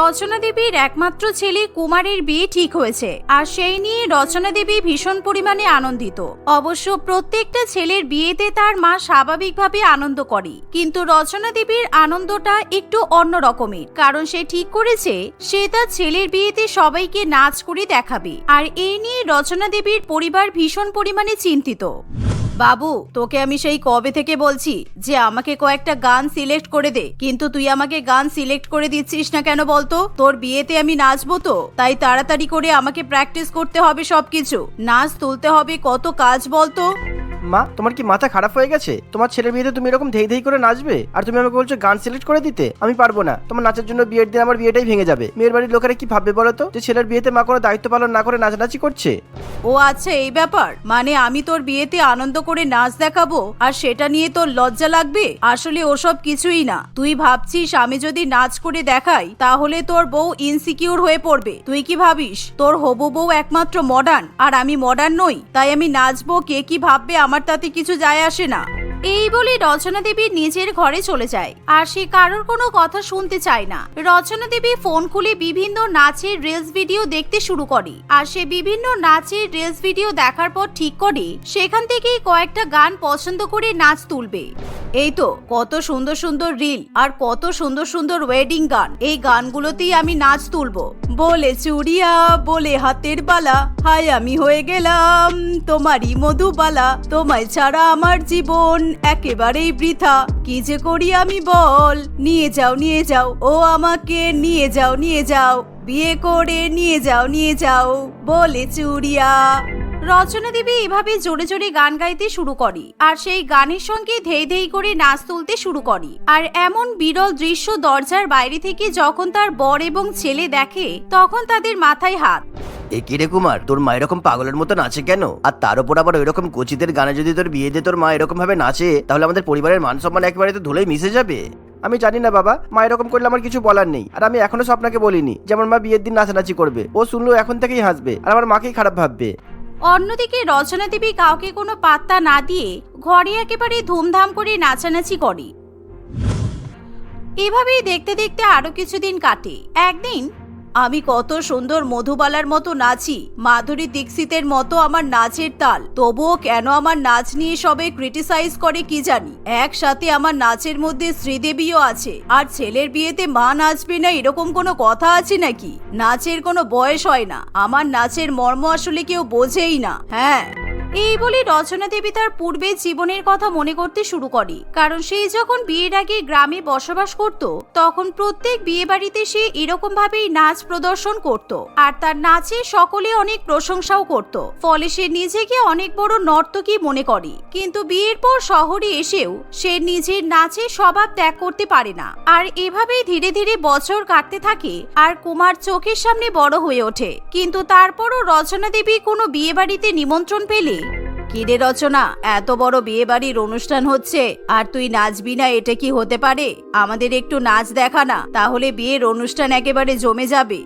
রচনা দেবীর একমাত্র ছেলে কুমারের বিয়ে ঠিক হয়েছে, আর সেই নিয়ে রচনা দেবী ভীষণ পরিমাণে আনন্দিত। অবশ্য প্রত্যেকটা ছেলের বিয়েতে তার মা স্বাভাবিকভাবে আনন্দ করে, কিন্তু রচনা দেবীর আনন্দটা একটু অন্য রকমের, কারণ সে ঠিক করেছে, সে তার ছেলের বিয়েতে সবাইকে নাচ করে দেখাবে, আর এই নিয়ে রচনা দেবীর পরিবার ভীষণ পরিমাণে চিন্তিত। বাবু তোকে আমি সেই কবে থেকে বলছি যে আমাকে কয়েকটা গান সিলেক্ট করে দে। কিন্তু তুই আমাকে গান সিলেক্ট করে দিচ্ছিস না কেন বলতো? তোর বিয়েতে আমি নাচবো তো তাই তাড়াতাড়ি করে আমাকে প্র্যাকটিস করতে হবে সবকিছু। নাচ তুলতে হবে কত কাজ বলতো? মা তোমার কি মাথা খারাপ হয়ে গেছে? তোমার ছেলের বিয়েতে তুমি এরকম ধেই ধেই করে নাচবে? আর তুমি আমাকে বলছো গান সিলেক্ট করে দিতে? আমি পারব না। তোমার নাচের জন্য বিয়ের দিন আমার বিয়েটাই ভেঙে যাবে। মেয়ের বাড়ির লোকেরা কি ভাববে বলো তো? যে ছেলের বিয়েতে মা কোনো দায়িত্ব পালন না করে নাচানাচি করছে? ও আচ্ছা এই ব্যাপার। মানে আমি তোর বিয়েতে আনন্দ করে নাচ দেখাবো, আর সেটা নিয়ে তোর লজ্জা লাগবে? আসলে ওসব কিছুই না। তুই ভাবছিস আমি যদি নাচ করে দেখাই, তাহলে তোর বউ ইনসিকিউর হয়ে পড়বে। তুই কি ভাবিস? তোর হবু বউ একমাত্র মডার্ন আর আমি মডার্ন নই, তাই আমি নাচবো, কে কি ভাববে আমার তাতে কিছু যায় আসে না। এই বলে রচনা দেবী নিজের ঘরে চলে যায়, আর সে কারোর কোনো কথা শুনতে চায় না। রচনা দেবী ফোন খুলে বিভিন্ন নাচের রিলস ভিডিও দেখতে শুরু করে, আর সে বিভিন্ন নাচের রিলস ভিডিও দেখার পর ঠিক করে, সেখান থেকেই কয়েকটা গান পছন্দ করে নাচ তুলবে। এই তো, কত সুন্দর সুন্দর রিল আর কত সুন্দর সুন্দর ওয়েডিং গান। এই গানগুলোতেই আমি নাচ তুলবো। বলে চুড়িয়া, বলে হাতের বালা, হায় আমি হয়ে গেলাম তোমারই মধুবালা। তোমায় ছাড়া আমার জীবন একেবারেই বৃথা। কি যে করি আমি বল, নিয়ে যাও নিয়ে যাও, ও আমাকে নিয়ে যাও নিয়ে যাও। বিয়ে করে নিয়ে যাও নিয়ে যাও। বলে চুড়িয়া রচনা দেবী এভাবে জোরে জোরে গান গাইতে শুরু করে। আর সেই গানের সঙ্গে ধেই ধেই করে নাচ তুলতে শুরু করে। আর এমন বিরল দৃশ্য দরজার বাইরে থেকে যখন তার বর এবং ছেলে দেখে, তখন তাদের মাথায় হাত। এ কি কুমার? তোর মা এরকম পাগলের মতো নাচে কেন? আর তার উপর আবার ওইরকম কোচিদের গানে যদি তোর বিয়ে দিয়ে তোর মা এরকম ভাবে নাচে, তাহলে আমাদের পরিবারের মান সম্মান একেবারে তো ধুলেই মিশে যাবে। আমি জানি না বাবা, মা এরকম করলে আমার কিছু বলার নেই। আর আমি এখনও স্বপ্নাকে বলিনি যে আমার মা বিয়ের দিন নাচানাচি করবে। ও শুনলেও এখন থেকেই হাসবে, আর আমার মাকেই খারাপ ভাববে। অন্যদিকে রচনা দেবী কাউকে কোনো পাত্তা না দিয়ে ঘরে একেবারে ধুমধাম করে নাচানাচি করে। এভাবেই দেখতে দেখতে আরও কিছুদিন কাটে। একদিন আমি কত সুন্দর মধুবালার মতো নাচি। মাধুরী দীক্ষিতের মতো আমার নাচের তাল। তবুও কেন আমার নাচ নিয়ে সবে ক্রিটিসাইজ করে কি জানি? একসাথে আমার নাচের মধ্যে শ্রীদেবীও আছে। আর ছেলের বিয়েতে মা নাচবে না এরকম কোনো কথা আছে নাকি? নাচের কোনো বয়স হয় না। আমার নাচের মর্ম আসলে কেউ বোঝেই না। হ্যাঁ। এই বলে রচনা দেবী তার পূর্বে জীবনের কথা মনে করতে শুরু করে। কারণ সেই যখন বিয়ের আগে গ্রামে বসবাস করত, তখন প্রত্যেক বিয়ে বাড়িতে সে এরকম ভাবেই নাচ প্রদর্শন করত। আর তার নাচে সকলে অনেক প্রশংসাও করত। ফলে সে নিজেকে অনেক বড় নর্তকী মনে করে। কিন্তু বিয়ের পর শহরে এসেও সে নিজের নাচে স্বভাব ত্যাগ করতে পারে না। আর এভাবেই ধীরে ধীরে বছর কাটতে থাকে আর কুমার চোখের সামনে বড় হয়ে ওঠে। কিন্তু তারপরও রচনা দেবী কোনো বিয়ে বাড়িতে নিমন্ত্রণ পেলে কিরে রচনা, এত বড় বিয়ে বাড়ির অনুষ্ঠান হচ্ছে, আর তুই নাচবি না, এটা কি হতে পারে? আমাদের একটু নাচ দেখা না, তাহলে বিয়ের অনুষ্ঠান একেবারে জমে যাবে।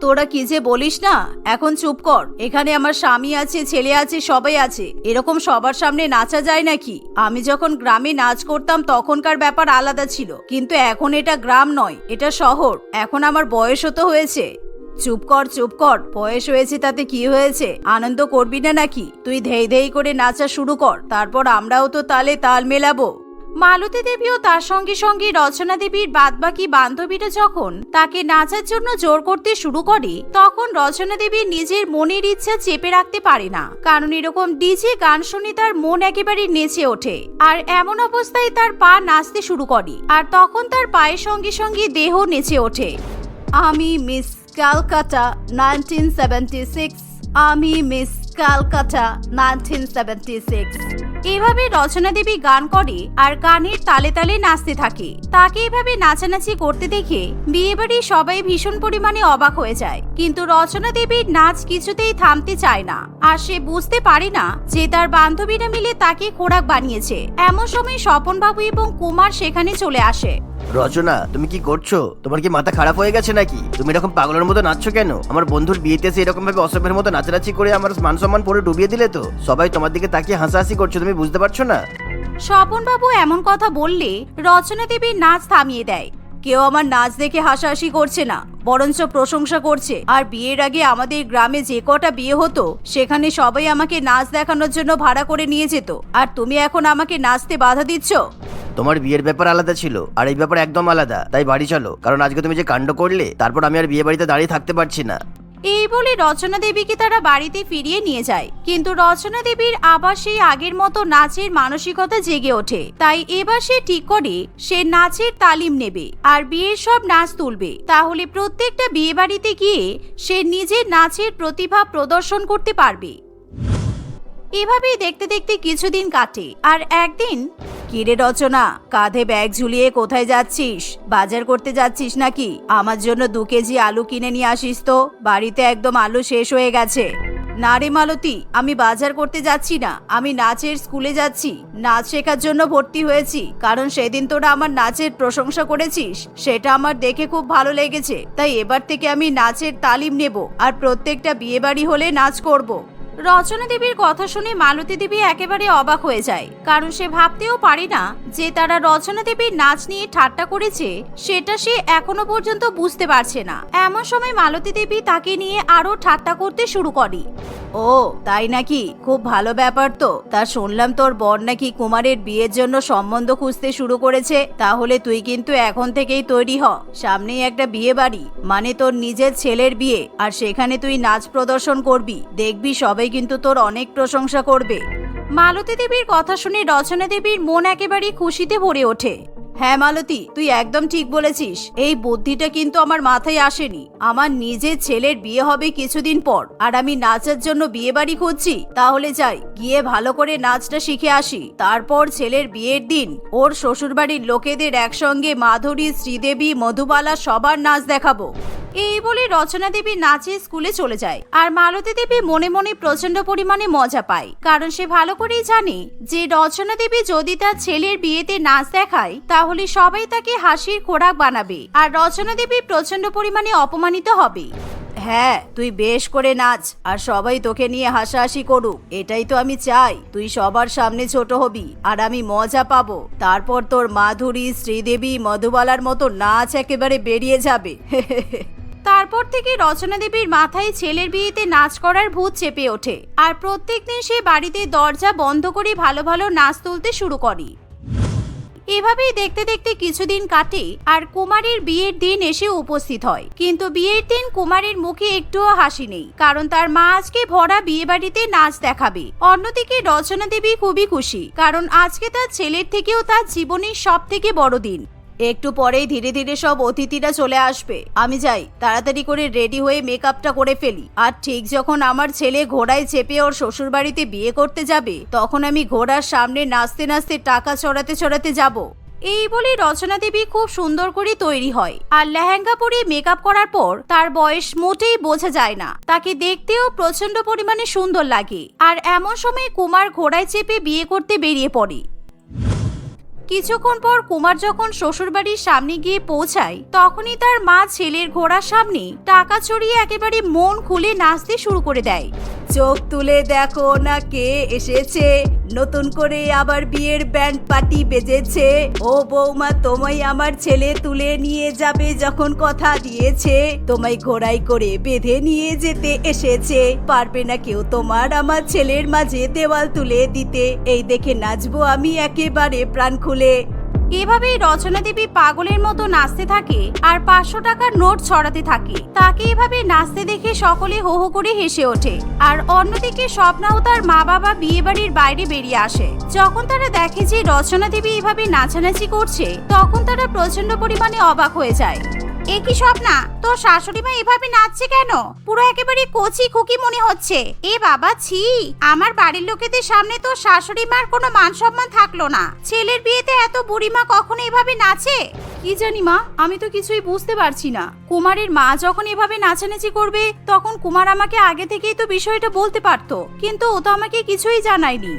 তোরা কি যে বলিস না? এখন চুপ কর, এখানে আমার স্বামী আছে, ছেলে আছে, সবাই আছে, এরকম সবার সামনে নাচা যায় নাকি? আমি যখন গ্রামে নাচ করতাম, তখনকার ব্যাপার আলাদা ছিল, কিন্তু এখন এটা গ্রাম নয়, এটা শহর, এখন আমার বয়সও তো হয়েছে। চুপ কর চুপ কর। বয়স হয়েছে তাতে কি হয়েছে? আনন্দ করবি না নাকি? তুই ধেই ধেই করে নাচা শুরু কর। তারপর আমরাও তো তালে তাল মেলাবো। মালতী দেবীও তার সঙ্গে সঙ্গে রচনা দেবীর বাদবাকি বান্ধবীরা যখন তাকে নাচার জন্য জোর করতে শুরু করে, তখন রচনা দেবী নিজের মনের ইচ্ছা চেপে রাখতে পারে না। কারণ এরকম ডিজে গান শুনে তার মন একেবারে নেচে ওঠে। আর এমন অবস্থায় তার পা নাচতে শুরু করে। আর তখন তার পায়ের সঙ্গে সঙ্গে দেহ নেচে ওঠে। আমি miss Calcutta nineteen seventy six আমি miss Calcutta nineteen seventy six এভাবে রচনা দেবী গান করে আর গানের তালে তালে নাচতে থাকে। তাকে এভাবে নাচানাচি করতে দেখে বিয়েবাড়ি সবাই ভীষণ পরিমাণে অবাক হয়ে যায়। কিন্তু রচনা দেবীর নাচ কিছুতেই থামতে চায় না। আর সে বুঝতে পারে না যে তার বান্ধবীরা মিলে তাকে খোরাক বানিয়েছে। এমন সময় স্বপন বাবু এবং কুমার সেখানে চলে আসে। রচনা, তুমি কি করছ? তোমার কি মাথা খারাপ হয়ে গেছে নাকি? তুমি এরকম পাগলের মতো নাচছো কেন? আমার বন্ধুর বিয়েতে এসে এরকম ভাবে অসভ্যের মতো নাচানাচি করে আমার মান সম্মান পরে ডুবিয়ে দিলে তো? সবাই তোমার দিকে তাকিয়ে হাসাহাসি করছ, তুমি বুঝতে পারছ না? স্বপন বাবু এমন কথা বললে রচনা দেবীর নাচ থামিয়ে দেয়। কেউ আমার নাচ দেখে হাসাহাসি করছে না, বরঞ্চ প্রশংসা করছে। আর বিয়ের আগে আমাদের গ্রামে যে কটা বিয়ে হতো, সেখানে সবাই আমাকে নাচ দেখানোর জন্য ভাড়া করে নিয়ে যেত। আর তুমি এখন আমাকে নাচতে বাধা দিচ্ছ? তোমার বিয়ের ব্যাপার আলাদা ছিল, আর এই ব্যাপার একদম আলাদা। তাই বাড়ি চলো, কারণ আজকে তুমি যে কাণ্ড করলে, তারপর আমি আর বিয়ে বাড়িতে দাঁড়িয়ে থাকতে পারছি না। এই বলে রচনা দেবীকে তারা বাড়িতে ফিরিয়ে নিয়ে যায়। কিন্তু রচনা দেবীর আবার সেই আগের মতো নাচের মানসিকতা জেগে ওঠে। তাই এবার সে ঠিক করে সে নাচের তালিম নেবে আর বিয়ের সব নাচ তুলবে। তাহলে প্রত্যেকটা বিয়ে বাড়িতে গিয়ে সে নিজের নাচের প্রতিভা প্রদর্শন করতে পারবে। এভাবেই দেখতে দেখতে কিছুদিন কাটে, আর একদিন কিরে রচনা, কাঁধে ব্যাগ ঝুলিয়ে কোথায় যাচ্ছিস? বাজার করতে যাচ্ছিস নাকি? আমার জন্য দু কেজি আলু কিনে নিয়ে আসিস তো, বাড়িতে একদম আলু শেষ হয়ে গেছে। না রে মালতী, আমি বাজার করতে যাচ্ছি না, আমি নাচের স্কুলে যাচ্ছি, নাচ শেখার জন্য ভর্তি হয়েছি, কারণ সেদিন তোরা আমার নাচের প্রশংসা করেছিস, সেটা আমার দেখে খুব ভালো লেগেছে, তাই এবার থেকে আমি নাচের তালিম নেব, আর প্রত্যেকটা বিয়ে বাড়ি হলে নাচ করব। রচনা দেবীর কথা শুনে মালতী দেবী একেবারে অবাক হয়ে যায়। কারণ সে ভাবতেও পারে না যে তারা রচনা দেবীর নাচ নিয়ে ঠাট্টা করেছে, সেটা সে এখনও পর্যন্ত বুঝতে পারছে না। এমন সময় মালতী দেবী তাকে নিয়ে আরও ঠাট্টা করতে শুরু করে। ও, তাই নাকি? খুব ভালো ব্যাপার তো। তা শুনলাম তোর বর নাকি কুমারের বিয়ের জন্য সম্বন্ধ খুঁজতে শুরু করেছে। তাহলে তুই কিন্তু এখন থেকেই তৈরি হ। সামনেই একটা বিয়ে বাড়ি মানে তোর নিজের ছেলের বিয়ে। আর সেখানে তুই নাচ প্রদর্শন করবি। দেখবি সবাই কিন্তু তোর অনেক প্রশংসা করবে। মালতী দেবীর কথা শুনে রচনা দেবীর মন একেবারে খুশিতে ভরে ওঠে। হ্যাঁ মালতী, তুই একদম ঠিক বলেছিস। এই বুদ্ধিটা কিন্তু আমার মাথায় আসেনি। আমার নিজের ছেলের বিয়ে হবে কিছুদিন পর, আর আমি নাচার জন্য বিয়ে বাড়ি খুঁজছি। তাহলে যাই, গিয়ে ভালো করে নাচটা শিখে আসি। তারপর ছেলের বিয়ের দিন, ওর শ্বশুরবাড়ির লোকেদের একসঙ্গে মাধুরী, শ্রীদেবী, মধুবালা সবার নাচ দেখাবো। এই বলে রচনা দেবী নাচে স্কুলে চলে যায়। আর মালতী দেবী মনে মনে প্রচণ্ড পরিমাণে মজা পায়। কারণ সে ভালো করেই জানে যে রচনা দেবী যদি তার ছেলের বিয়েতে নাচ দেখায়, তাহলে সবাই তাকে হাসির খোরাক বানাবে। আর রচনা দেবী প্রচণ্ড পরিমাণে অপমানিত হবে। হ্যাঁ তুই বেশ করে নাচ, আর সবাই তোকে নিয়ে হাসাহাসি করুক। এটাই তো আমি চাই। তুই সবার সামনে ছোট হবি, আর আমি মজা পাবো। তারপর তোর মাধুরী, শ্রীদেবী, মধুবালার মতো নাচ একেবারে বেরিয়ে যাবে। তারপর থেকে রচনা দেবীর মাথায় ছেলের বিয়েতে নাচ করার ভূত চেপে ওঠে। আর প্রত্যেকদিন সে বাড়িতে দরজা বন্ধ করে ভালো ভালো নাচ তুলতে শুরু করে। এভাবেই দেখতে দেখতে কিছুদিন কাটে আর কুমারের বিয়ের দিন এসে উপস্থিত হয়। কিন্তু বিয়ের দিন কুমারের মুখে একটুও হাসি নেই, কারণ তার মা আজকে ভরা বিয়ে বাড়িতে নাচ দেখাবে। অন্যদিকে রচনা দেবী খুবই খুশি, কারণ আজকে তার ছেলের থেকেও তার জীবনের সব থেকে বড় দিন। একটু পরেই ধীরে ধীরে সব অতিথিরা চলে আসবে। আমি যাই, তাড়াতাড়ি করে রেডি হয়ে মেকআপটা করে ফেলি। আর ঠিক যখন আমার ছেলে ঘোড়ায় চেপে ওর শ্বশুর বাড়িতে বিয়ে করতে যাবে, তখন আমি ঘোড়ার সামনে নাচতে নাচতে টাকা চড়াতে চড়াতে যাব। এই বলে রচনা দেবী খুব সুন্দর করে তৈরি হয়। আর লেহেঙ্গা পরে মেকআপ করার পর তার বয়স মোটেই বোঝা যায় না। তাকে দেখতেও প্রচণ্ড পরিমাণে সুন্দর লাগে। আর এমন সময় কুমার ঘোড়ায় চেপে বিয়ে করতে বেরিয়ে পড়ে। কিছুক্ষণ পর কুমার যখন শ্বশুরবাড়ির সামনে গিয়ে পৌঁছায়, তখনই তার মা ছেলের ঘোড়ার সামনে টাকা চড়িয়ে একেবারে মন খুলে নাচতে শুরু করে দেয়। চোখ তুলে দেখো না কে এসেছে? নতুন করে আবার বিয়ের ব্যান্ড পার্টি বেজেছে। ও বৌমা, তোমায় আমার ছেলে তুলে নিয়ে যাবে যখন কথা দিয়েছে। তোমায় ঘোড়াই করে বেঁধে নিয়ে যেতে এসেছে। পারবে না কেউ তোমার আমার ছেলের মাঝে দেওয়াল তুলে দিতে। এই দেখে নাচবো আমি একেবারে প্রাণ খুলে। এভাবেই রচনা দেবী পাগলের মতো নাচতে থাকে আর পাঁচশো টাকার নোট ছড়াতে থাকে। তাকে এভাবে নাচতে দেখে সকলে হো হো করে হেসে ওঠে। আর অন্যদিকে স্বপ্নাও তার মা বাবা বিয়ে বাড়ির বাইরে বেরিয়ে আসে। যখন তারা দেখে যে রচনা দেবী এভাবে নাচানাচি করছে, তখন তারা প্রচণ্ড পরিমাণে অবাক হয়ে যায়। এ কি স্বপ্না তোর শাশুড়ি মা এভাবে নাচছে কেন? পুরো একেবারে কচি খুকি মনে হচ্ছে। এ বাবা, ছি! আমার বাড়ির লোকেদের সামনে তোর শাশুড়ি মার কোনো মান সম্মান থাকল না। ছেলের বিয়েতে এত বুড়িমা কখনো এভাবে নাচে? কি জানি মা, আমি তো কিছুই বুঝতে পারছি না। কুমারের মা যখন এভাবে নাচানাচি করবে, তখন কুমার আমাকে আগে থেকেই তো বিষয়টা বলতে পারতো। কিন্তু ও তো আমাকে কিছুই জানায়নি।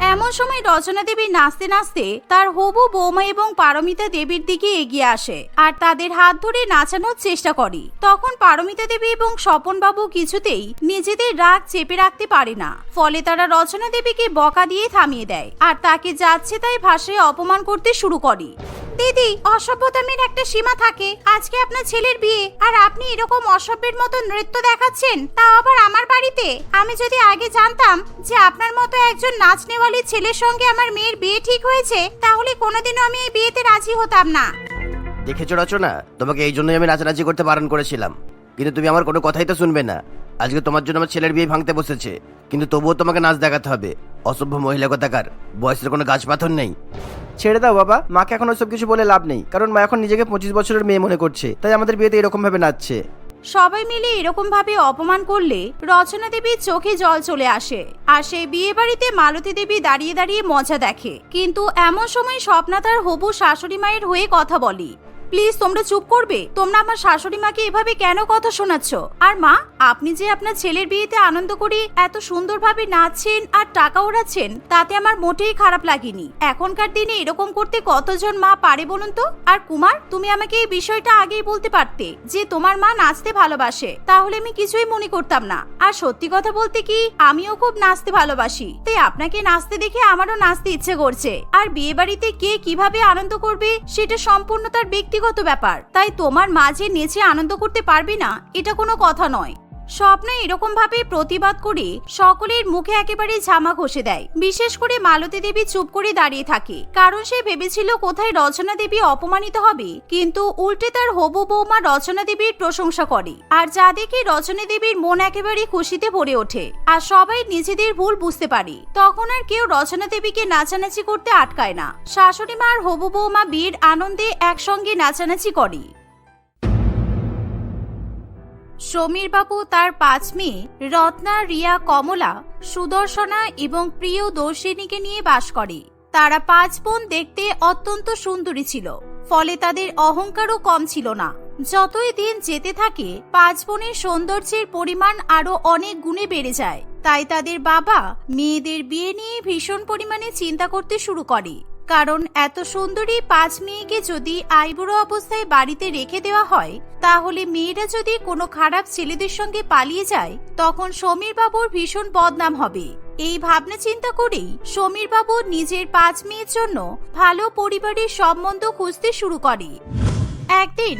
এমন সময় রচনা দেবী নাচতে নাচতে তার হবু বৌমা এবং পারমিতা দেবীর দিকে এগিয়ে আসে আর তাদের হাত ধরে নাচানোর চেষ্টা করে। তখন পারমিতা দেবী এবং স্বপনবাবু কিছুতেই নিজেদের রাগ চেপে রাখতে পারে না। ফলে তারা রচনা দেবীকে বকা দিয়ে থামিয়ে দেয় আর তাকে যাচ্ছে তাই ভাষায় অপমান করতে শুরু করে। দিদি, অসভ্যতামের একটা সীমা থাকে। আজকে আপনার ছেলের বিয়ে, আর আপনি এরকম অসভ্যের মতো নৃত্য দেখাচ্ছেন তাও আবার আমার বাড়িতে? আমি যদি আগে জানতাম যে আপনার মতো একজন নাচ নাচনেওয়ালি ছেলের সঙ্গে আমার মেয়ের বিয়ে ঠিক হয়েছে, তাহলে কোনোদিনও আমি এই বিয়েতে রাজি হতাম না। দেখেছ রচনা? তোমাকে এই জন্যই আমি নাচানাচি করতে বারণ করেছিলাম। কিন্তু তুমি আমার কোনো কথাই তো শুনবে না। আজকে তোমার জন্য আমার ছেলের বিয়ে ভাঙতে বসেছে। কিন্তু তবুও তোমাকে নাচ দেখাতে হবে। অসভ্য মহিলা কথাকার? বয়সের কোনো গাছ পাথর নেই। ছেড়ে দাও বাবা, মাকে এখন ওসব কিছু বলে লাভ নেই, কারণ মা এখন নিজেকে পঁচিশ বছরের মেয়ে মনে করছে, তাই আমাদের বিয়েতে এরকম ভাবে নাচছে। সবাই মিলে এরকম ভাবে অপমান করলে রচনা দেবীর চোখে জল চলে আসে, আর সেই বিয়ে বাড়িতে মালতী দেবী দাঁড়িয়ে দাঁড়িয়ে মজা দেখে। কিন্তু এমন সময় স্বপ্না তার হবু শাশুড়ি মায়ের হয়ে কথা বলি। প্লিজ, তোমরা চুপ করবে। তোমরা আমার শাশুড়ি মাকে এভাবে কেন কথা শোনাচ্ছ? আর মা, আপনি যে আপনার ছেলের বিয়েতে আনন্দ করে এত সুন্দরভাবে নাচছেন আর টাকা ওড়াচ্ছেন, তাতে আমার মোটেই খারাপ লাগেনি। এখনকার দিনে এরকম করতে কতজন মা পারে বলুন তো? আর কুমার, তুমি আমাকে এই বিষয়টা আগেই বলতে পারতে যে তোমার মা নাচতে ভালোবাসে। তাহলে আমি কিছুই মনে করতাম না। আর সত্যি কথা বলতে কি, আমিও খুব নাচতে ভালোবাসি। তাই আপনাকে নাচতে দেখে আমারও নাচতে ইচ্ছে করছে। আর বিয়ে বাড়িতে কে কীভাবে আনন্দ করবে, সেটা সম্পূর্ণ তার ব্যক্তিগত ব্যাপার তাই তোমার মাঝে নেচে আনন্দ করতে পারবি না এটা কোনো কথা নয়। স্বপ্নে এরকম ভাবে প্রতিবাদ করে সকলের মুখে একেবারে ঝামা ঘষে দেয়। বিশেষ করে মালতী দেবী চুপ করে দাঁড়িয়ে থাকে। কারণ সে ভেবেছিল কোথায় রচনা দেবী অপমানিত হবে। কিন্তু উল্টে তার হবু বৌমা রচনা দেবীর প্রশংসা করে। আর যা দেখে রচনা দেবীর মন একেবারে খুশিতে ভরে ওঠে। আর সবাই নিজেদের ভুল বুঝতে পারে। তখন আর কেউ রচনা দেবীকে নাচানাচি করতে আটকায় না। শাশুড়ি মা আর হবু বৌমা বিয়ের আনন্দে একসঙ্গে নাচানাচি করে। সমীর বাবু তার পাঁচ মেয়ে, রত্না, রিয়া, কমলা, সুদর্শনা এবং প্রিয় দর্শিনীকে নিয়ে বাস করে। তারা পাঁচ বোন দেখতে অত্যন্ত সুন্দরী ছিল, ফলে তাদের অহংকারও কম ছিল না। যতই দিন যেতে থাকে, পাঁচ বোনের সৌন্দর্যের পরিমাণ আরও অনেক গুণে বেড়ে যায়। তাই তাদের বাবা মেয়েদের বিয়ে নিয়ে ভীষণ পরিমাণে চিন্তা করতে শুরু করে। কারণ এত সুন্দরী পাঁচ মেয়েকে যদি আইবুড়ো অবস্থায় বাড়িতে রেখে দেওয়া হয়, তাহলে মেয়েরা যদি কোনো খারাপ ছেলেদের সঙ্গে পালিয়ে যায়, তখন সমীর বাবুর ভীষণ বদনাম হবে। এই ভাবনা চিন্তা করেই সমীর বাবু নিজের পাঁচ মেয়ের জন্য ভালো পরিবারের সম্বন্ধ খুঁজতে শুরু করে। একদিন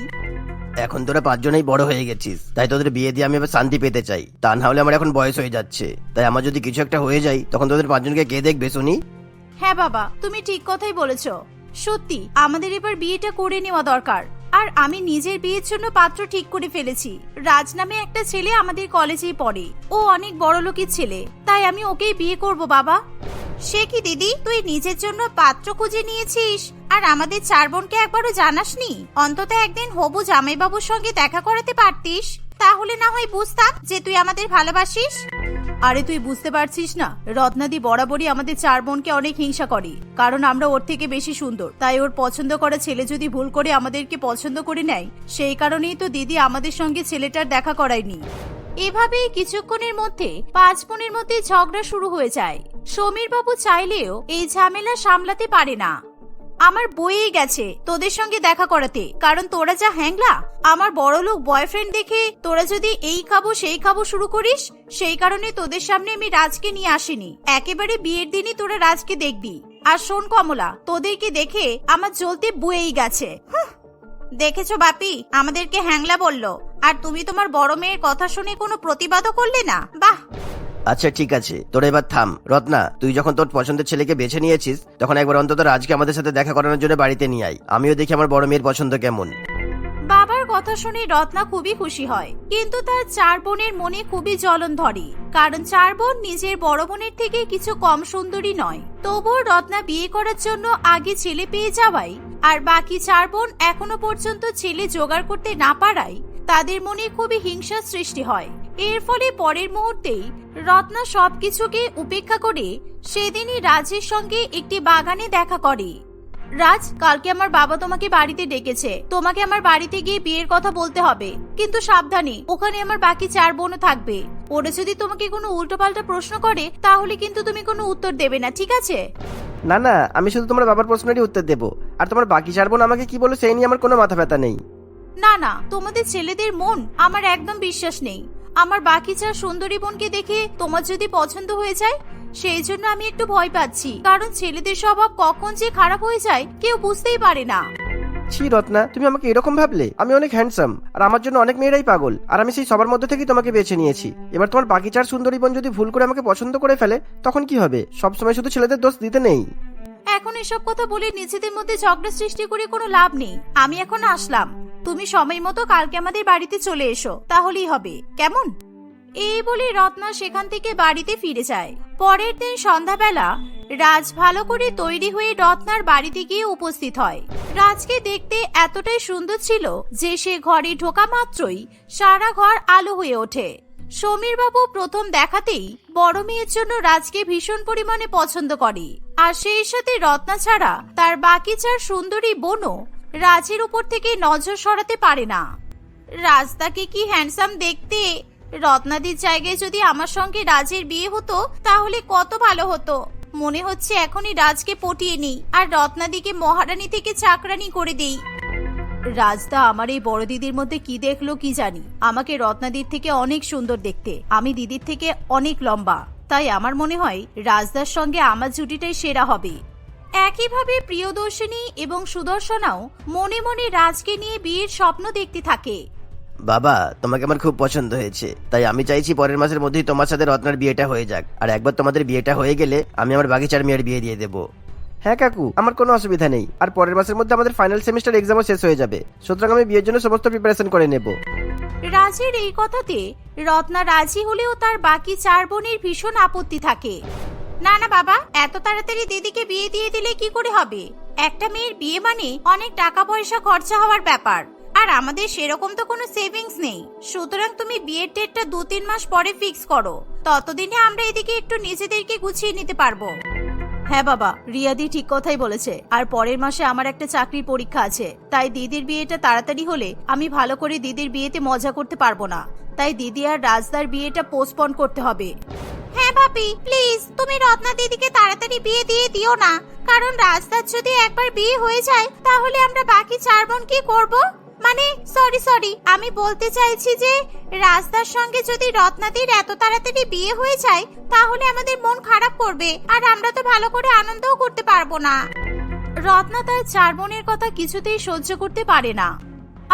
এখন তোরা পাঁচজনেই বড় হয়ে গেছিস, তাই তোদের বিয়ে দিয়ে আমি এবার শান্তি পেতে চাই। তা না হলে আমার এখন বয়স হয়ে যাচ্ছে, তাই আমার যদি কিছু একটা হয়ে যায়, তখন তোদের পাঁচজনকে কে দেখবে, শুনি? হ্যাঁ বাবা, তুমি ঠিক কথাই বলেছ। সত্যি, আমাদের এবার বিয়েটা করে নেওয়া দরকার। আর আমি নিজের বিয়ের জন্য পাত্র ঠিক করে ফেলেছি। রাজ নামে একটা ছেলে আমাদের কলেজেই পড়ে। ও অনেক বড় লোকের ছেলে। তাই আমি ওকেই বিয়ে করব, বাবা। সে কি দিদি তুই নিজের জন্য পাত্র খুঁজে নিয়েছিস? আর আমাদের চার বোনকে একবারও জানাসনি? অন্তত একদিন হবু জামাইবাবুর সঙ্গে দেখা করাতে পারতিস। তাহলে না হয় বুঝতাম যে তুই আমাদের ভালোবাসিস। আরে তুই বুঝতে পারছিস না রত্নাদি বরাবরই আমাদের চার বোনকে অনেক হিংসা করে। কারণ আমরা ওর থেকে বেশি সুন্দর। তাই ওর পছন্দ করা ছেলে যদি ভুল করে আমাদেরকে পছন্দ করে নেয় সেই কারণেই তো দিদি আমাদের সঙ্গে ছেলেটার দেখা করায়নি। এভাবেই কিছুক্ষণের মধ্যে পাঁচ বোনের মধ্যে ঝগড়া শুরু হয়ে যায়। সমীর বাবু চাইলেও এই ঝামেলা সামলাতে পারে না। আমার বইয়ে গেছে তোদের সঙ্গে দেখা করাতে, কারণ তোরা যা হ্যাংলা, আমার বড়লোক বয়ফ্রেন্ড দেখে তোরা যদি এই খাব, সেই খাব শুরু করিস, সেই কারণে তোদের সামনে আমি রাজকে নিয়ে আসিনি। একেবারে বিয়ের দিনই তোরা রাজকে দেখবি। আর শোন কমলা, তোদেরকে দেখে আমার চলতে বয়েই গেছে। দেখেছ বাপি, আমাদেরকে হ্যাংলা বলল। আর তুমি তোমার বড় মেয়ের কথা শুনে কোনো প্রতিবাদও করলে না? বাহ! আচ্ছা ঠিক আছে। তোর এবার থাম। রত্না, তুই যখন তোর পছন্দের ছেলেকে বেছে নিয়েছিস, তখন একবার অন্তত রাজকে আমাদের সাথে দেখা করানোর জন্য বাড়িতে নিয়ে আয়। আমিও দেখি আমার বড় মেয়ের পছন্দ কেমন। বাবার কথা শুনে রত্না খুবই খুশি হয়। কিন্তু তার চার বোনের মনে খুবই জ্বলন ধরে কারণ চার বোন নিজের বড় বোনের থেকে কিছু কম সুন্দরী নয়। তবুও রত্না বিয়ে করার জন্য আগে ছেলে পেয়ে যাওয়াই আর বাকি চার বোন এখনও পর্যন্ত ছেলে জোগাড় করতে না পারায় তাদের মনে খুবই হিংসার সৃষ্টি হয়। এর ফলে পরের মুহূর্তেই রত্না সবকিছুকে উপেক্ষা করে সেদিনই রাজের সঙ্গে একটি বাগানে দেখা করে। রাজ, কালকে আমার বাবা তোমাকে বাড়িতে ডেকেছে। তোমাকে আমার বাড়িতে গিয়ে বিয়ের কথা বলতে হবে। কিন্তু সাবধানে, ওখানে আমার বাকি চার বোনও থাকবে। ওরা যদি তোমাকে কোনো উল্টোপাল্টা প্রশ্ন করে, তাহলে কিন্তু তুমি কোনো উত্তর দেবে না, ঠিক আছে? না না, আমি শুধু তোমার বাবার প্রশ্নেরই উত্তর দেবো। আর তোমার বাকি চার বোন আমাকে কি বলো, সেই নিয়ে আমার কোনো মাথা ব্যথা নেই। না না, তোমাদের ছেলেদের মন আমার একদম বিশ্বাস নেই। আমার বাকি চার সুন্দরী বোনকে দেখে তোমার যদি পছন্দ হয়ে যায়, সেই জন্য আমি একটু ভয় পাচ্ছি। কারণ ছেলেদের স্বভাব কখন যে খারাপ হয়ে যায় কেউ বুঝতেই পারে না। ছি, রত্না, তুমি আমাকে এরকম ভাবলে? আমি অনেক হ্যান্ডসাম আর আমার জন্য অনেক মেয়েরাই পাগল, আর আমি সেই সবার মধ্যে থেকেই তোমাকে বেছে নিয়েছি। এবার তোমার বাকি চার সুন্দরী বোন যদি ভুল করে আমাকে পছন্দ করে ফেলে, তখন কি হবে? সবসময় শুধু ছেলেদের দোষ দিতে নেই। এখন এসব কথা বলে নিজেদের মধ্যে ঝগড়া সৃষ্টি করে কোনো লাভ নেই। আমি এখন আসলাম। তুমি সময় মতো কালকে আমাদের বাড়িতে চলে এসো। তাহলেই হবে। কেমন? এই বলে রত্না সেখান থেকে বাড়িতে ফিরে যায়। পরের দিন সন্ধ্যাবেলা রাজ ভালো করে তৈরি হয়ে রত্নার বাড়িতে গিয়ে উপস্থিত হয়। রাজকে দেখতে এতটাই সুন্দর ছিল যে সে ঘরে ঢোকা মাত্রই সারা ঘর আলো হয়ে ওঠে। সমীর বাবু প্রথম দেখাতেই বড় মেয়ের জন্য রাজকে ভীষণ পরিমাণে পছন্দ করে। আর সেই সাথে রত্না ছাড়া তার বাকি চার সুন্দরী বোনও রাজের উপর থেকে নজর সরাতে পারে না। রাজদাকে কি হ্যান্ডসাম দেখতে রত্নাদির জায়গায় যদি আমার সঙ্গে রাজের বিয়ে হতো, তাহলে কত ভালো হতো। মনে হচ্ছে এখনই রাজকে পটিয়ে নিই, আর রত্নাদিকে মহারানী থেকে চাকরানি করে দেই। রাজদা, আমার এই বড় দিদির মধ্যে কি দেখল কি জানি। আমাকে রত্নাদির থেকে অনেক সুন্দর দেখতে। আমি দিদির থেকে অনেক লম্বা। তাই আমার মনে হয় রাজদার সঙ্গে আমার জুটিটাই সেরা হবে। একইভাবে প্রিয়দর্শিনী এবং সুদর্শনাও মনে মনে রাজকে নিয়ে বিয়ের স্বপ্ন দেখতে থাকে। বাবা, তোমাকে আমার খুব পছন্দ হয়েছে। তাই আমি চাইছি পরের মাসের মধ্যেই তোমার সাথে রত্নার বিয়েটা হয়ে যাক। আর একবার তোমাদের বিয়েটা হয়ে গেলে আমি আমার বাগিচার মেয়ের বিয়ে দিয়ে দেবো। হ্যাঁ কাকু, আমার কোনো অসুবিধা নেই। আর পরের মাসের মধ্যে আমাদের ফাইনাল সেমিস্টার এক্সামও শেষ হয়ে যাবে। সুতরাং আমি বিয়ের জন্য সমস্ত প্রিপারেশন করে নেব। রাজের এই কথাতে রত্না রাজি হলেও তার বাকি চার বোনের ভীষণ আপত্তি থাকে। না না, বাবা, এত তাড়াতাড়ি দিদিকে বিয়ে দিয়ে দিলে কি করে হবে? একটা মেয়ের বিয়ে মানে অনেক টাকা পয়সা খরচা হওয়ার ব্যাপার। আর আমাদের সেরকম তো কোনো সেভিংস নেই। সুতরাং তুমি বিয়ের ডেটটা দু তিন মাস পরে ফিক্স করো। ততদিনে আমরা এদিকে একটু নিজেদেরকে গুছিয়ে নিতে পারব। হ্যাঁ বাবা, রিয়াদি ঠিক কথাই বলেছে। আর পরের মাসে আমার একটা চাকরির পরীক্ষা আছে। তাই দিদির বিয়েটা তাড়াতাড়ি হলে আমি ভালো করে দিদির বিয়েতে মজা করতে পারব না। তাই দিদি আর রাজদার বিয়েটা পোস্টপন করতে হবে। হ্যাঁ ভাবি প্লিজ তুমি রত্না দিদিকে তাড়াতাড়ি বিয়ে দিয়ে দিও না। কারণ রাজদার যদি একবার বিয়ে হয়ে যায়, তাহলে আমরা বাকি চার বোন কি করব? মানে সরি সরি আমি বলতে চাইছি যে, রাজদার সঙ্গে যদি রত্নাদির এত তাড়াতাড়ি বিয়ে হয়ে যায়, তাহলে আমাদের মন খারাপ করবে, আর আমরা তো ভালো করে আনন্দও করতে পারব না। রত্না তার চার বোনের কথা কিছুতেই সহ্য করতে পারে না।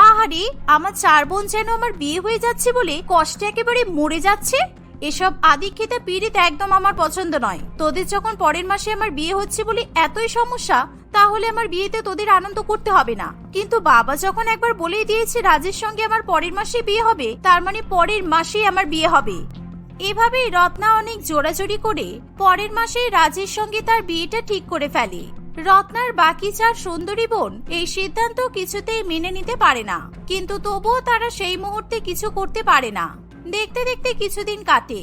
আহারে, আমার চার বোন যেন আমার বিয়ে হয়ে যাচ্ছে বলে কষ্টে একেবারে মরে যাচ্ছে? এসব আদিক্ষেতা পীড়িত একদম আমার পছন্দ নয়। তোদের যখন পরের মাসে আমার বিয়ে হচ্ছে বলে এতই সমস্যা, তাহলে আমার বিয়েতে তোদের আনন্দ করতে হবে না। কিন্তু বাবা যখন একবার বলেই দিয়েছে রাজের সঙ্গে আমার পরের মাসে বিয়ে হবে, তার মানে পরের মাসেই আমার বিয়ে হবে। এভাবেই রত্না অনেক জোরাজোরি করে পরের মাসে রাজের সঙ্গে তার বিয়েটা ঠিক করে ফেলে। রত্নার বাকি চার সুন্দরী বোন এই সিদ্ধান্ত কিছুতেই মেনে নিতে পারে না। কিন্তু তবুও তারা সেই মুহূর্তে কিছু করতে পারে না। দেখতে দেখতে কিছুদিন কাটে।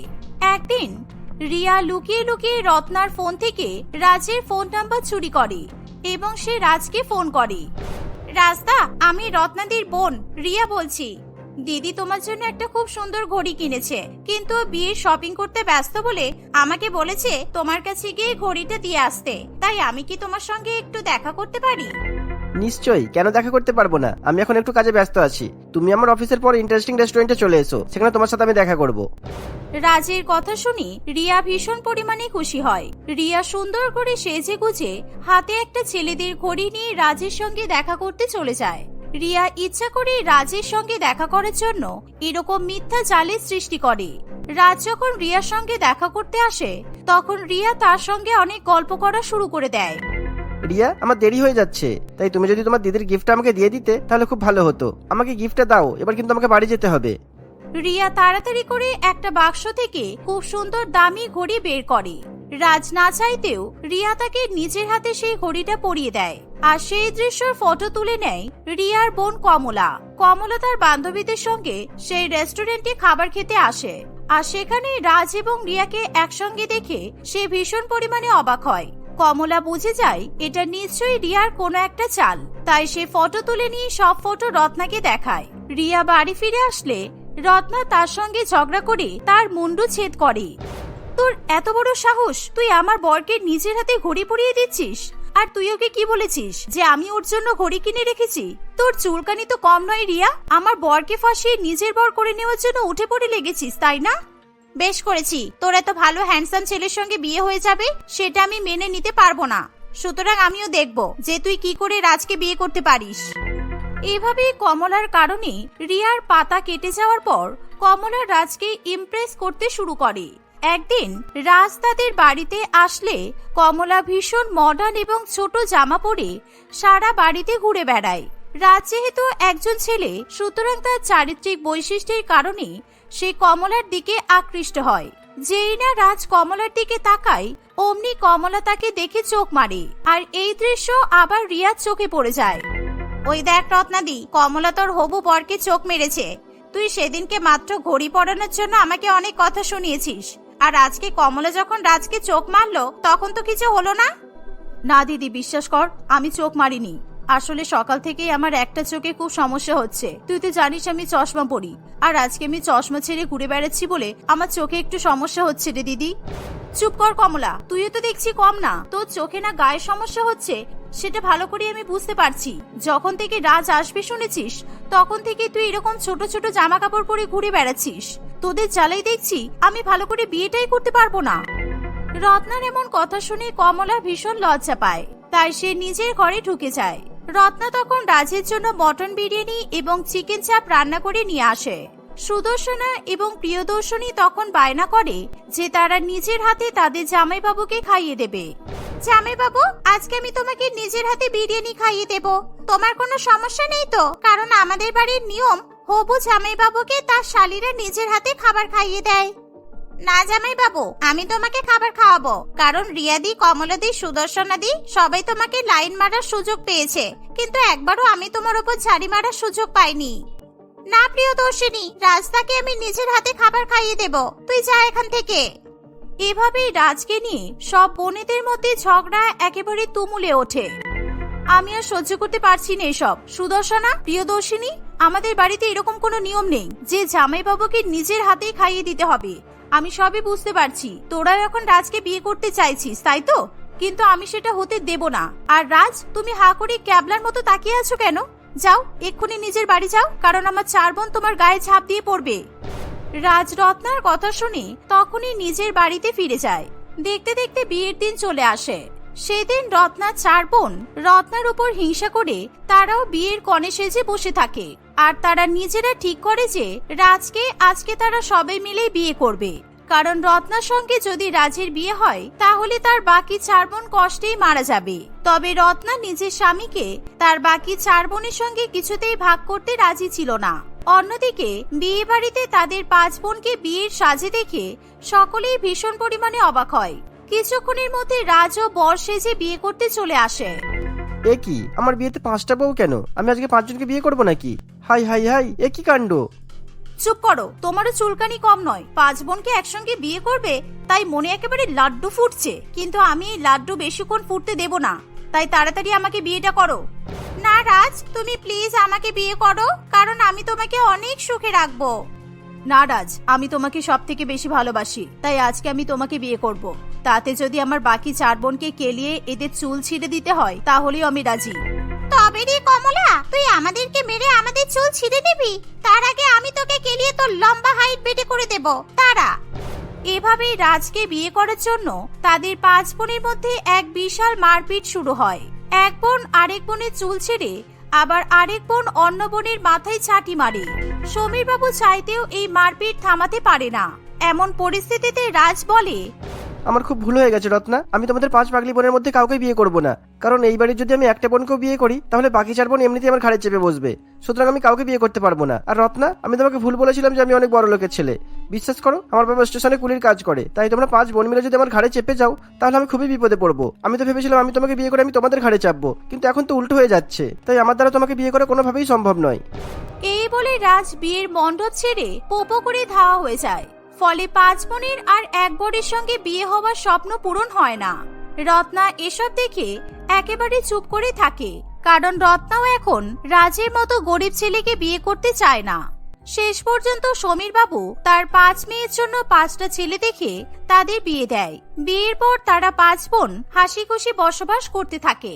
একদিন, রিয়া লুকিয়ে লুকিয়ে রত্নার ফোন থেকে রাজের ফোন নাম্বার চুরি করে এবং সে রাজকে ফোন করে। রাস্তা আমি রত্নাদির বোন, রিয়া বলছি। দিদি তোমার জন্য একটা খুব সুন্দর ঘড়ি কিনেছে, কিন্তু বিয়ের শপিং করতে ব্যস্ত বলে আমাকে বলেছে তোমার কাছে গিয়ে ঘড়িটা দিয়ে আসতে। তাই আমি কি তোমার সঙ্গে একটু দেখা করতে পারি? নিশ্চয়ই, কেন দেখা করতে পারব না? আমি এখন একটু কাজে ব্যস্ত আছি। তুমি আমার অফিসের পর ইন্টারেস্টিং রেস্টুরেন্টে চলে এসো, সেখানে তোমার সাথে আমি দেখা করব। রাজের কথা শুনি রিয়া ভীষণ পরিমাণে খুশি হয়। রিয়া সুন্দর করে সেজে গুজে হাতে একটা ছেলেদের ঘড়ি নিয়ে রাজের সঙ্গে দেখা করতে চলে যায়। রিয়া ইচ্ছা করে রাজের সঙ্গে দেখা করার জন্য এরকম মিথ্যা জালের সৃষ্টি করে। রাজ যখন রিয়ার সঙ্গে দেখা করতে আসে, তখন রিয়া তার সঙ্গে অনেক গল্প করা শুরু করে দেয়। রিয়া, আমার দেরি হয়ে যাচ্ছে। তাই তুমি যদি তোমার দিদির গিফটটা আমাকে দিয়ে দিতে, তাহলে খুব ভালো হতো। আমাকে গিফটটা দাও, এবার কিন্তু আমাকে বাড়ি যেতে হবে। রিয়া তাড়াতাড়ি করে একটা বাক্স থেকে খুব সুন্দর দামি ঘড়ি বের করে। রাজ না চাইতেও রিয়া তাকে নিজের হাতে সেই ঘড়িটা পরিয়ে দেয়। আর সেই দৃশ্যর ফটো তুলে নেয় রিয়ার বোন কমলা। কমলা তার বান্ধবীদের সঙ্গে সেই রেস্টুরেন্টে খাবার খেতে আসে। আর সেখানে রাজ এবং রিয়াকে একসঙ্গে দেখে সে ভীষণ পরিমাণে অবাক হয়। কমলা বুঝে যায়, এটা নিশ্চয়ই রিয়ার কোনো একটা চাল। তাই সে ফটো তুলে নিয়ে সব ফটো রত্নাকে দেখায়। রিয়া বাড়ি ফিরে আসলে, রত্না তার সঙ্গে ঝগড়া করে তার মুন্ডু ছেদ করে। তোর এত বড় সাহস, তুই আমার বরকে নিজের হাতে ঘড়ি পরিয়ে দিচ্ছিস? আর তুই ওকে কি বলেছিস যে আমি ওর জন্য ঘড়ি কিনে রেখেছি? তোর চুলকানি তো কম নয় রিয়া, আমার বরকে ফাঁসিয়ে নিজের বর করে নেওয়ার জন্য উঠে পড়ে লেগেছিস, তাই না? বেশ করেছি। তোর এত ভালো হ্যান্ডসাম ছেলের সঙ্গে বিয়ে হয়ে যাবে, সেটা আমি মেনে নিতে পারব না। সুতরাং আমিও দেখব যে তুই কি করে রাজকে বিয়ে করতে পারিস। এভাবে কমলার কারণে রিয়ার পাতা কেটে যাওয়ার পর কমলা রাজকে ইমপ্রেস করতে শুরু করে। একদিন রাজ তাদের বাড়িতে আসলে কমলা ভীষণ মডার্ন এবং ছোট জামা পরে সারা বাড়িতে ঘুরে বেড়ায়। রাজ যেহেতু একজন ছেলে, সুতরাং তার চারিত্রিক বৈশিষ্ট্যের কারণে সে কমলার দিকে আকৃষ্ট হয়। যেই না রাজ কমলার দিকে তাকায়, অমনি কমলা তাকে দেখে চোখ মারে, আর এই দৃশ্য আবার রিয়ার চোখে পড়ে যায়। ওই দেখ রত্নাদি, কমলা তোর হবু বরকে চোখ মেরেছে। তুই সেদিনকে মাত্র ঘড়ি পড়ানোর জন্য আমাকে অনেক কথা শুনিয়েছিস। আর আজকে কমলা যখন রাজকে চোখ মারলো, তখন তো কিছু হলো না? না দিদি, বিশ্বাস কর, আমি চোখ মারিনি। আসলে সকাল থেকেই আমার একটা চোখে খুব সমস্যা হচ্ছে। তুই তো জানিস আমি চশমা পরি। আর আজকে আমি চশমা ছেড়ে ঘুরে বেড়াচ্ছি বলে আমার চোখে একটু সমস্যা হচ্ছে রে দিদি। চুপ কর কমলা, তুইও তো দেখছি কম না। তোর চোখে না গায়ের সমস্যা হচ্ছে, সেটা ভালো করে আমি বুঝতে পারছি। যখন থেকে রাজ আসবে শুনেছিস, তখন থেকে তুই এরকম ছোট ছোট জামা কাপড় পরে ঘুরে বেড়াচ্ছিস। তোদের জ্বালাই দেখছি, আমি ভালো করে বিয়েটাই করতে পারব না। রত্নার এমন কথা শুনে কমলা ভীষণ লজ্জা পায়। তাই সে নিজের ঘরে ঢুকে যায়। রত্না তখন রাজের জন্য মটন বিরিয়ানি এবং চিকেন চাপ রান্না করে নিয়ে আসে। সুদর্শনা এবং প্রিয়দর্শনী তখন বায়না করে যে তারা নিজের হাতে তাদের জামাইবাবুকে খাইয়ে দেবে। জামাইবাবু, আজকে আমি তোমাকে নিজের হাতে বিরিয়ানি খাইয়ে দেব। তোমার কোনো সমস্যা নেই তো? কারণ আমাদের বাড়ির নিয়ম, হবু জামাইবাবুকে তার শালিরা নিজের হাতে খাবার খাইয়ে দেয়। না জামাই বাবু, আমি তোমাকে খাবার খাওয়াবো। কারণ রিয়াদি, কমলাদি সুদর্শনাদি সবাই তোমাকে লাইন মারার সুযোগ পেয়েছে। কিন্তু একবারও আমি তোমার উপর ঝাড়ি মারার সুযোগ পাইনি। না, প্রিয় দর্শিনী, রাজদাকে আমি নিজের হাতে খাবার খাইয়ে দেব। তুই যা এখান থেকে। এভাবেই রাজকে নিয়ে সব বোনেদের মধ্যে ঝগড়া একেবারে তুমুলে ওঠে। আমি আর সহ্য করতে পারছি না এসব। সুদর্শনা প্রিয়দর্শিনী আমাদের বাড়িতে এরকম কোনো নিয়ম নেই। যে জামাইবাবুকে নিজের হাতেই খাইয়ে দিতে হবে। আমি সবই বুঝতে পারছি। তোরা এখন রাজকে বিয়ে করতে চাইছিস, তাই তো? কিন্তু আমি সেটা হতে দেব না। আর রাজ, তুমি হা করে ক্যাবলার মতো তাকিয়ে আছো কেন? যাও, এক্ষুনি নিজের বাড়ি যাও, কারণ আমার চার বোন তোমার গায়ে ঝাঁপ দিয়ে পড়বে। রাজ রত্নার কথা শুনে তখনই নিজের বাড়িতে ফিরে যায়। দেখতে দেখতে বিয়ের দিন চলে আসে। সেদিন রত্নার চার বোন রত্নার উপর হিংসা করে তারাও বিয়ের কনে সেজে বসে থাকে। আর তারা নিজেরা ঠিক করে যে রাজকে, আজকে তারা সবাই মিলেই বিয়ে করবে। কারণ রত্নার সঙ্গে যদি রাজের বিয়ে হয়, তাহলে তার বাকি চার বোন কষ্টেই মারা যাবে। তবে রত্না নিজের স্বামীকে তার বাকি চার বোনের সঙ্গে কিছুতেই ভাগ করতে রাজি ছিল না। অন্যদিকে বিয়ে বাড়িতে তাদের পাঁচ বোনকে বিয়ের সাজে দেখে সকলেই ভীষণ পরিমাণে অবাক হয়। কিছুক্ষণের মধ্যে রাজ ও বর সেজে বিয়ে করতে চলে আসে। এ কি? আমার বিয়েতে পাঁচটা বউ কেন? আমি আজকে পাঁচজনকে বিয়ে করব নাকি? হাই হাই হাই, এ কি কাণ্ড? চুপ করো, তোমারও চুলকানি কম নয়। পাঁচ বোনকে একসঙ্গে বিয়ে করবে, তাই মনে একেবারে লাড্ডু ফুটছে। কিন্তু আমি এই লাড্ডু বেশিক্ষণ ফুটতে দেব না। তাই তাড়াতাড়ি আমাকে বিয়েটা করো। না, রাজ, তুমি প্লিজ আমাকে বিয়ে করো, কারণ আমি তোমাকে অনেক সুখে রাখব। না, রাজ, আমি তোমাকে সব থেকে বেশি ভালোবাসি, তাই আজকে আমি তোমাকে বিয়ে করব। তাতে যদি আমার বাকি চার বোনকে কেলিয়ে এদের চুল ছিঁড়ে দিতে হয় তাহলেও আমি রাজি। তবে রে কমলা তুই আমাদেরকে মেরে আমাদের চুল ছিঁড়ে দিবি? তার আগে আমি তোকে কেলিয়ে তোর লম্বা হাইট বেটে করে দেব। তারা এভাবেই রাজকে বিয়ে করার জন্য তাদের পাঁচ বোনের মধ্যে এক বিশাল মারপিট শুরু হয়। এক বোন আরেক বোনের চুল ছেড়ে আবার আরেক বোন অন্য বোনের মাথায় ছাটি মারে। সমীর বাবু চাইতেও এই মারপিট থামাতে পারে না। এমন পরিস্থিতিতে রাজ বলে আমার খুব ভুল হয়ে গেছে, রত্না। আমি তোমাদের পাঁচ পাগলি বোনের মধ্যে কাউকে বিয়ে করব না। কারণ এই বাড়ির যদি আমি একটা বোনকেও বিয়ে করি, তাহলে বাকি চার বোন এমনিতেই আমার ঘাড়ে চেপে বসবে। সুতরাং আমি কাউকে বিয়ে করতে পারব না। আর রত্না, আমি তোমাকে ভুল বলেছিলাম যে আমি অনেক বড় লোকের ছেলে। বিশ্বাস করো, আমার বাবা স্টেশনে কুলির কাজ করে। তাই তোমরা পাঁচ বোন মিলে যদি আমার ঘাড়ে চেপে যাও, তাহলে আমি খুবই বিপদে পড়ব। আমি তো ভেবেছিলাম আমি তোমাকে বিয়ে করে আমি তোমাদের ঘাড়ে চাপবো, কিন্তু এখন তো উল্টো হয়ে যাচ্ছে। তাই আমার দ্বারা তোমাকে বিয়ে করা কোনোভাবেই সম্ভব নয়। এই বলে রাজ বিয়ের মণ্ডপ ছেড়ে পোপো করে ধাওয়া হয়ে যায়। ফলে পাঁচ বোনের আর এক বরের সঙ্গে বিয়ে হওয়ার স্বপ্ন পূরণ হয় না। রত্না এসব দেখে একেবারে চুপ করে থাকে, কারণ রত্নাও এখন রাজের মতো গরিব ছেলেকে বিয়ে করতে চায় না। শেষ পর্যন্ত সমীর বাবু তার পাঁচ মেয়ের জন্য পাঁচটা ছেলে দেখে তাদের বিয়ে দেয়। বিয়ের পর তারা পাঁচ বোন হাসি খুশি বসবাস করতে থাকে।